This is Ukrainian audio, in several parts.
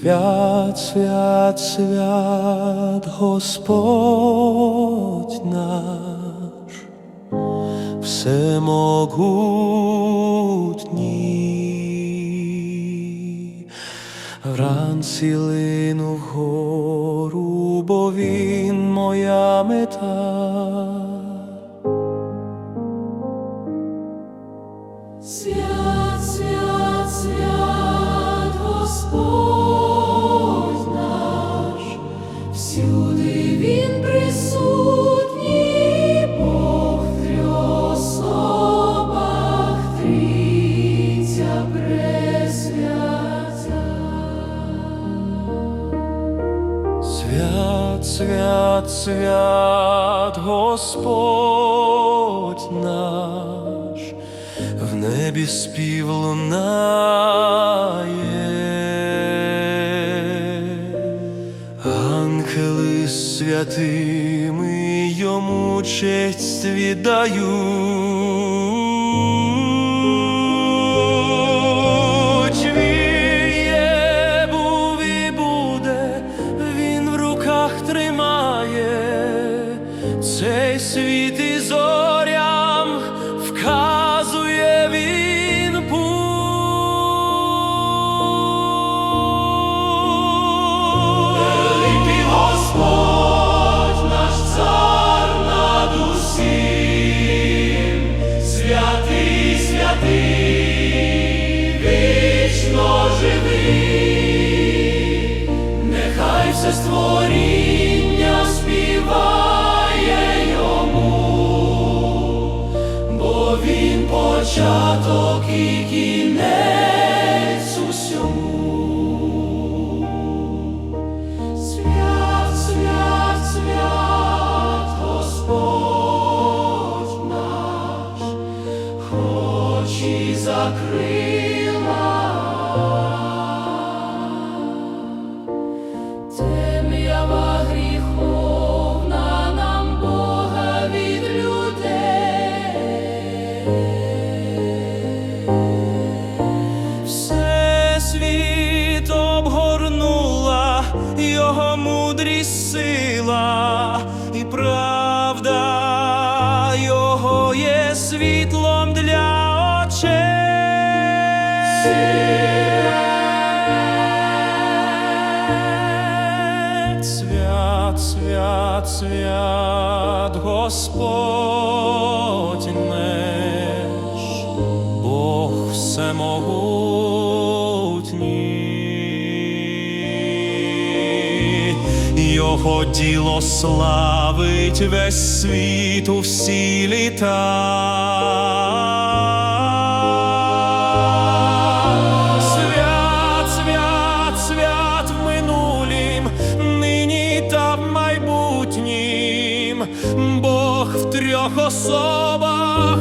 Свят, свят, свят, Господь наш, всемогутній, вранці лину вгору, бо він моя мета. Свят, свят, Господь наш, в небі спів лунає, ангели святими йому честь віддають. Світ і зорям вказує він путь. Великий Господь, наш цар над усім, святий, святий, вічно живий, нехай все створіння початок і кінець усьому. Свят, свят, свят, Господь наш, хоч і закрила. Сила і правда його є світлом для очей. Свят, свят, свят, Господь Його славить весь світ у всі літа. Бог в трьох особах,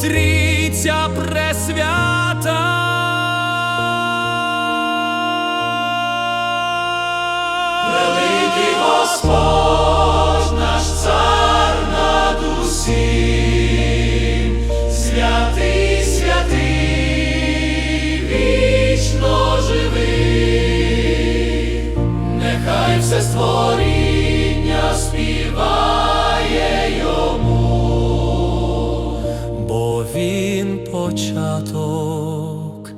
трійця бо він початок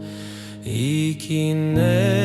і кінець.